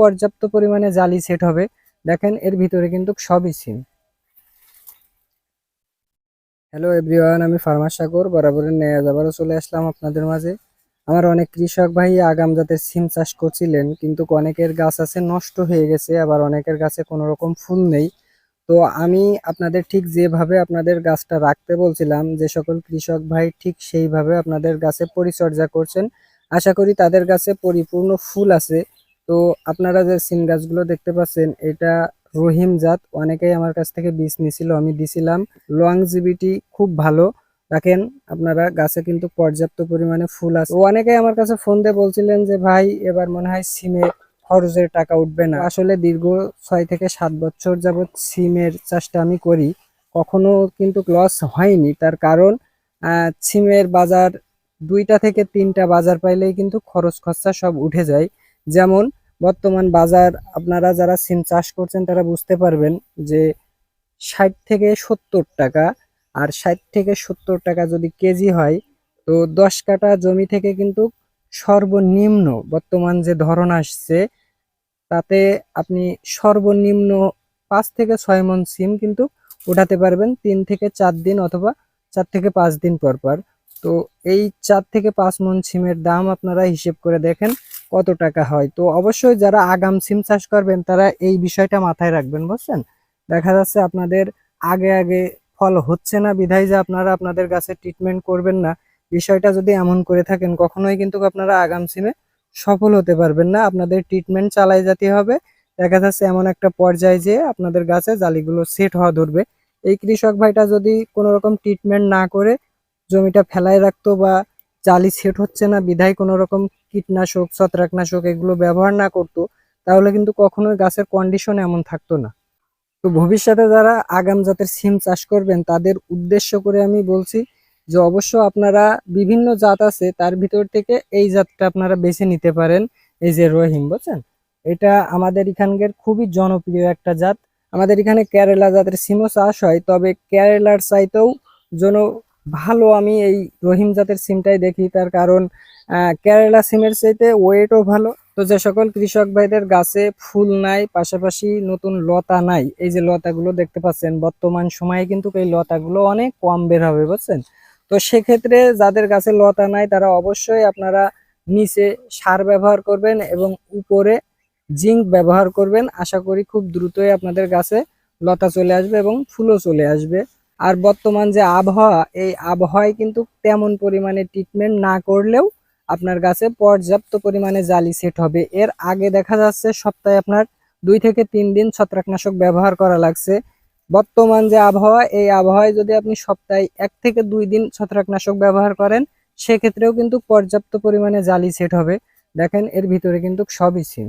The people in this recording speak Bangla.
পর্যাপ্ত পরিমাণে জালি সেট হবে। দেখেন, এর ভিতরে কিন্তু সবই সিম হ্যালো এভরিওয়ান আমি ফার্মার সাগর, বরাবরের ন্যায় আবারও চলে আসলাম আপনাদের মাঝে। আমার অনেক কৃষক ভাই আগাম জাতের সিম চাষ করছিলেন, কিন্তু অনেকের গাছ আছে নষ্ট হয়ে গেছে, আবার অনেকের গাছে কোনো রকম ফুল নেই। তো আমি আপনাদের ঠিক যেভাবে আপনাদের গাছটা রাখতে বলছিলাম, যে সকল কৃষক ভাই ঠিক সেইভাবে আপনাদের গাছে পরিচর্যা করছেন। আশা করি তাদের গাছে পরিপূর্ণ ফুল আছে। তো আপনারা যে সিম গাছগুলো দেখতে পাচ্ছেন, এটা রহিম জাত। অনেকেই আমার কাছ থেকে বীজ নিছিল, আমি দিছিলাম। লংজিভিটি খুব ভালো। দেখেন, আপনারা গাছে কিন্তু পর্যাপ্ত পরিমাণে ফুল আছে। অনেকেই আমার কাছে ফোন দিয়ে বলছিলেন যে, ভাই, এবার মনে হয় সিমে খরচের টাকা উঠবে না। আসলে দীর্ঘ ছয় থেকে সাত বছর যাবৎ সিমের চাষটা আমি করি। কখনো কিন্তু লস হয়নি। তার কারণ সিমের বাজার দুইটা থেকে তিনটা বাজার পাইলেই কিন্তু খরচ খরচা সব উঠে যায়। যেমন বর্তমান বাজার, আপনারা যারা সিম চাষ করছেন, তারা বুঝতে পারবেন যে ষাট থেকে সত্তর টাকা আর ষাট থেকে সত্তর টাকা যদি কেজি হয়, তো দশ কাঠা জমি থেকে কিন্তু সর্বনিম্ন বর্তমান যে ধরন আসছে, তাতে আপনি সর্বনিম্ন পাঁচ থেকে ছয় মন সিম কিন্তু উঠাতে পারবেন তিন থেকে চার দিন অথবা চার থেকে পাঁচ দিন পর পর। তো এই চার থেকে পাঁচ মন সিমের দাম আপনারা হিসেব করে দেখেন। কত টাকা হয়? তো অবশ্যই যারা আগাম সিম চাষ করবেন, তারা এই বিষয়টা মাথায় রাখবেন, বুঝছেন? দেখা যাচ্ছে আপনাদের আগে আগে ফল হচ্ছে না, বিধায় যে আপনারা আপনাদের গাছে ট্রিটমেন্ট করবেন না। বিষয়টা যদি এমন করে থাকেন, কখনোই কিন্তু আপনারা আগাম সিমে সফল হতে পারবেন না। আপনাদের ট্রিটমেন্ট চালাই যেতে হবে। দেখা যাচ্ছে এমন একটা পর্যায়ে যে আপনাদের গাছে জালিগুলো সেট হওয়া ধরবে। এই কৃষক ভাইটা যদি কোনো রকম ট্রিটমেন্ট না করে জমিটা ফেলায় রাখতো বা জালি সেট হচ্ছে না, বিধায় কোনো রকম কীটনাশক, ছত্রাকনাশক এগুলো ব্যবহার না করতো, তাহলে কিন্তু কখনোই গাছের কন্ডিশন এমন থাকতো না। তো ভবিষ্যতে যারা আগাম জাতের সিম চাষ করবেন, তাদের উদ্দেশ্য করে আমি বলছি যে অবশ্য আপনারা বিভিন্ন জাত আছে, তার ভিতর থেকে এই জাতটা আপনারা বেছে নিতে পারেন, এই যে রহিম, বুঝছেন? এটা আমাদের এখানকার খুবই জনপ্রিয় একটা জাত। আমাদের এখানে কেরালা জাতের সিমও চাষ হয়, তবে কেরালার চাইতেও যেন ভালো আমি এই রহিম জাতের সিমটাই দেখি। তার কারণ কেরালা সিমের চাইতে ওয়েটও ভালো। তো যে সকল কৃষক ভাইদের গাছে ফুল নাই, পাশাপাশি নতুন লতা নাই, এই যে লতাগুলো দেখতে পাচ্ছেন, বর্তমান সময়ে কিন্তু এই লতাগুলো অনেক কম বের হবে, বুঝছেন? তো সেক্ষেত্রে যাদের গাছে লতা নাই, তারা অবশ্যই আপনারা নিচে সার ব্যবহার করবেন এবং উপরে জিঙ্ক ব্যবহার করবেন। আশা করি খুব দ্রুতই আপনাদের গাছে লতা চলে আসবে এবং ফুলও চলে আসবে। আর বর্তমান যে আবহাওয়া, এই আবহাওয়ায় কিন্তু তেমন পরিমাণে ট্রিটমেন্ট না করলেও আপনার গাছে পর্যাপ্ত পরিমাণে জালি সেট হবে। এর আগে দেখা যাচ্ছে সপ্তাহে আপনার দুই থেকে তিন দিন ছত্রাকনাশক ব্যবহার করা লাগছে। বর্তমান যে আবহাওয়া, এই আবহাওয়ায় যদি আপনি সপ্তাহে এক থেকে দুই দিন ছত্রাকনাশক ব্যবহার করেন, সেক্ষেত্রেও কিন্তু পর্যাপ্ত পরিমাণে জালি সেট হবে। দেখেন, এর ভিতরে কিন্তু সবই সিম